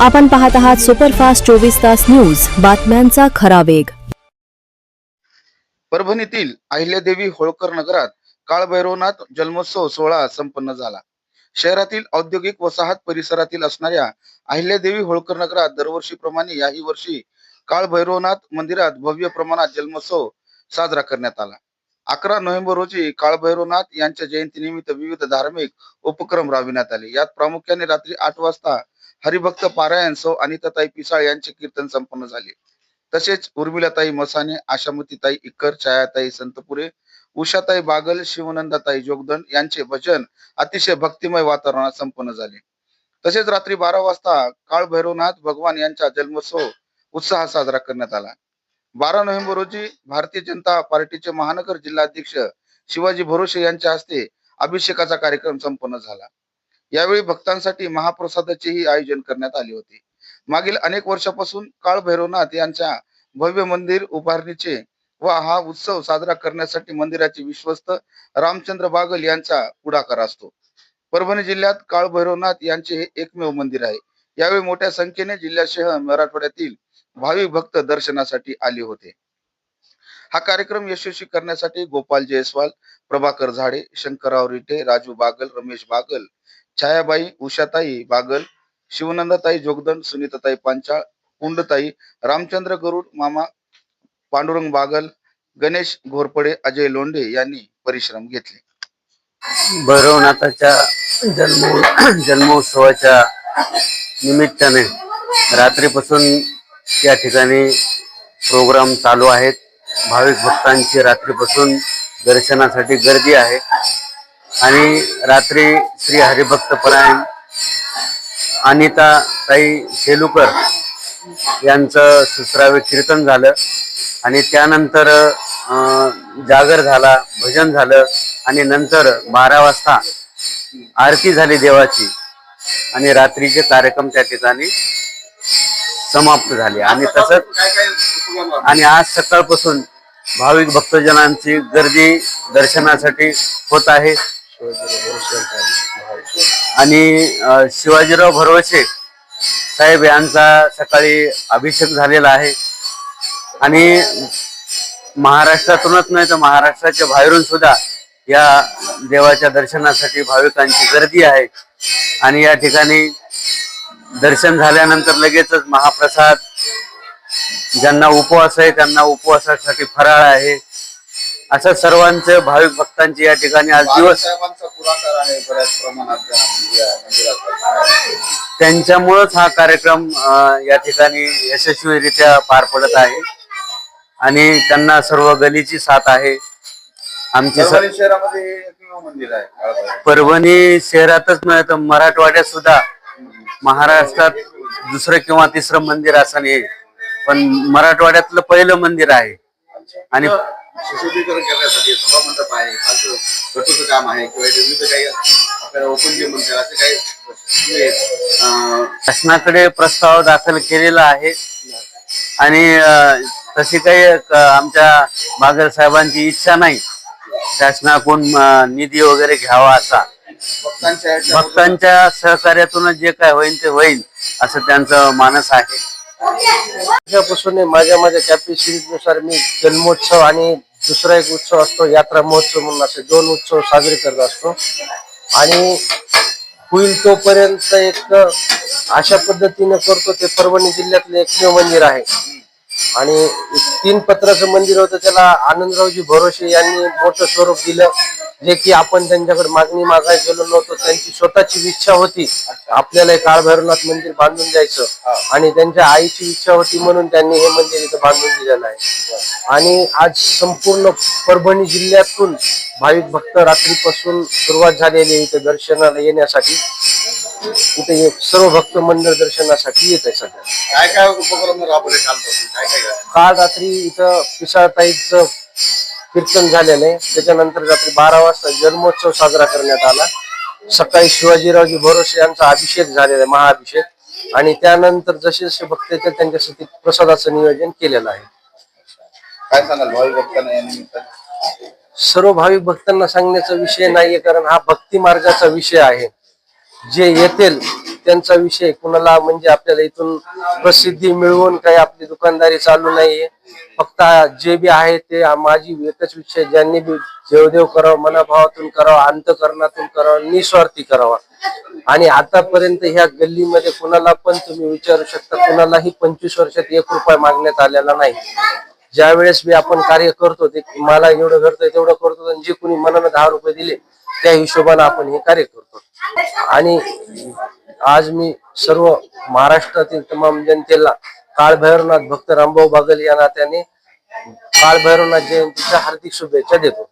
आपण पाहत आहात सुपरफास्ट चोवीस तास न्यूज. बातम्यांचा खरा वेग. परभणीतील अहिल्यादेवी होळकर नगरात काळभैरवनाथ जन्मोत्सव सोहळा संपन्न झाला. शहरातील औद्योगिक वसाहत परिसरातील असणाऱ्या अहिल्यादेवी होळकर नगरात दरवर्षीप्रमाणे याही वर्षी काळभैरवनाथ मंदिरात भव्य प्रमाणात जन्मोत्सव साजरा करण्यात आला. अकरा नोव्हेंबर रोजी काळभैरवनाथ यांच्या जयंतीनिमित्त विविध धार्मिक उपक्रम राबविण्यात आले. यात प्रामुख्याने रात्री आठ वाजता हरिभक्त पारायण सौ अनिताताई पिसाळ यांचे कीर्तन संपन्न झाले. तसेच उर्मिलाताई मसाने आशामतीताई इक्कर छायाताई संतपुरे उषाताई बागल शिवनंदाताई जोगदन यांचे भजन अतिशय भक्तिमय वातावरणात संपन्न झाले. तसेच रात्री बारा वाजता काळ भैरवनाथ भगवान यांचा जन्मोत्सव उत्साह साजरा करण्यात आला. बारा नोव्हेंबर रोजी भारतीय जनता पार्टीचे महानगर जिल्हाध्यक्ष शिवाजी भरोसे यांच्या हस्ते अभिषेकाचा कार्यक्रम संपन्न झाला. यावेळी भक्तांसाठी महाप्रसादाचेही आयोजन करण्यात आले होते. मागील अनेक वर्षापासून काळ भैरवनाथ यांच्या भव्य मंदिर उभारणीचे व हा उत्सव साजरा करण्यासाठी मंदिराचे विश्वस्त रामचंद्र बागल यांचा पुढाकार असतो. परभणी जिल्ह्यात काळ भैरवनाथ यांचे हे एकमेव मंदिर आहे. यावेळी मोठ्या संख्येने जिल्ह्यासह मराठवाड्यातील भाविक भक्त दर्शनासाठी आले होते. हा कार्यक्रम यशस्वी करण्यासाठी गोपाल जयस्वाल प्रभाकर झाडे शंकरराव रिटे राजू बागल रमेश बागल छायाबाई उषाताई बागल शिवनंदाताई जोगदंड सुनीताताई पांचाळ कुंडताई रामचंद्र गरुड मामा पांडुरंग बागल गणेश घोरपडे अजय लोंढे यांनी परिश्रम घेतले. भैरवनाथाच्या जन्म जन्मोत्सवाच्या निमित्ताने रात्रीपासून या ठिकाणी प्रोग्राम चालू आहेत. भाविक भक्तांची रात्रीपासून दर्शनासाठी गर्दी आहे. आणि रात्री श्री हरिभक्त परायण अनिता ताई शेलुकर यांचं सुसरावे कीर्तन झालं आणि त्यानंतर जागर झाला भजन झालं आणि नंतर बारा वाजता आरती झाली देवाची आणि रात्रीचे कार्यक्रम त्या ठिकाणी समाप्त झाले. आणि तसंच आणि आज सकाळपासून भाविक भक्तजनांची गर्दी दर्शनासाठी होत आहे. आणि शिवाजीराव भरवसे साहेब यांचा सकाळी अभिषेक झालेला आहे. आणि महाराष्ट्रातूनच नाही तर महाराष्ट्राच्या बाहेरून सुद्धा या देवाच्या दर्शनासाठी भाविकांची गर्दी आहे. आणि या ठिकाणी दर्शन झाल्यानंतर लगेचच महाप्रसाद ज्यांना उपवास आहे त्यांना उपवासासाठी फराळ आहे. असं सर्वांचं भाविक भक्तांची या ठिकाणी आज दिवस साहेबांचा पुढाकार आहे बऱ्याच प्रमाणात या मंदिरात. त्यांच्यामुळंच हा कार्यक्रम अं, या ठिकाणी यशस्वीरित्या पार पडत आहे. आणि त्यांना सर्व गलीची साथ आहे. आमची स- परभणी शहरामध्ये हे एकमेव मंदिर आहे काळभैरव. परभणी शहरातच नाही तर मराठवाड्यात सुद्धा महाराष्ट्रात दुसरं किंवा तिसरं मंदिर असं नाही. पण मराठवाड्यातलं पहिलं मंदिर आहे. आणि सुशोभीकरण करण्यासाठी सभा मंडप आहे खालचं गटूचं काम आहे किंवा विविध काही आपल्याला ओपन जिम म्हणतात असे काही अं, शासनाकडे प्रस्ताव दाखल केलेला आहे. आणि अं, तशी काही अं, आमच्या बागल साहेबांची इच्छा नाही. शासनाकडून अं, निधी वगैरे घ्यावा असा. भक्तांच्या भक्तांच्या सहकार्यातूनच जे काय होईल ते होईल असं त्यांचं मानस आहे. माझ्या माझ्या कॅपॅसिटीनुसार मी जन्मोत्सव आणि दुसरा एक उत्सव असतो यात्रा महोत्सव म्हणून असे दोन उत्सव साजरे करत असतो. आणि होईल तोपर्यंत एक अशा पद्धतीने करतो ते परभणी जिल्ह्यातले एकमेव मंदिर आहे. आणि तीन पत्राचं मंदिर होतं त्याला आनंदरावजी भरोसे यांनी मोठं स्वरूप दिलं. जे की आपण त्यांच्याकडे मागणी मागायला गेलो नव्हतो त्यांची स्वतःची इच्छा होती. आपल्याला एक काळभैरवनाथ मंदिर बांधून द्यायचं. आणि त्यांच्या आईची इच्छा होती म्हणून त्यांनी हे मंदिर इथं बांधून दिलेलं आहे. आणि आज संपूर्ण परभणी जिल्ह्यातून भाविक भक्त रात्रीपासून सुरुवात झालेली आहे इथे दर्शनाला येण्यासाठी. इथे एक सर्व भक्त मंदिर दर्शनासाठी येत आहे सध्या. काय काय उपक्रम राबवले कालपासून? काय काय? काल रात्री इथं पिसाळताईचं कीर्तन झालेलं आहे. त्याच्यानंतर रात्री बारा वाजता जन्मोत्सव साजरा करण्यात आला. सकाळी शिवाजीरावजी भरोसे यांचा अभिषेक झालेला आहे महाअभिषेक. आणि त्यानंतर जसे जसे भक्त येतात त्यांच्यासाठी प्रसादाचं नियोजन केलेलं आहे. काय सांगाल भावी भक्तांना या निमित्ताने? सर्व भाविक भक्तांना सांगण्याचा विषय नाहीये कारण हा भक्ती मार्गाचा विषय आहे. जे येतील त्यांचा विषय कुणाला म्हणजे आपल्याला इथून प्रसिद्धी मिळवून काही आपली दुकानदारी चालू नाहीये. फक्त जे बी आहे ते माझी एकच विषय ज्यांनी बी देवदेव करावं मनाभावातून करावं अंतकरणातून करावं निस्वार्थी करावा. आणि आतापर्यंत ह्या गल्लीमध्ये कुणाला पण तुम्ही विचारू शकता कुणालाही पंचवीस वर्षात एक रुपया मागण्यात आलेला नाही. ज्या वेळेस मी आपण कार्य करतो ते मला एवढं करतोय तेवढं करतो आणि जे कोणी मनानं दहा रुपये दिले त्या हिशोबाने आपण हे कार्य करतो. आणि आज मी सर्व महाराष्ट्रातील तमाम जनतेला काळभैरवनाथ भक्त रामभाऊ बागल या नात्याने काळभैरवनाथ जयंतीच्या हार्दिक शुभेच्छा देतो.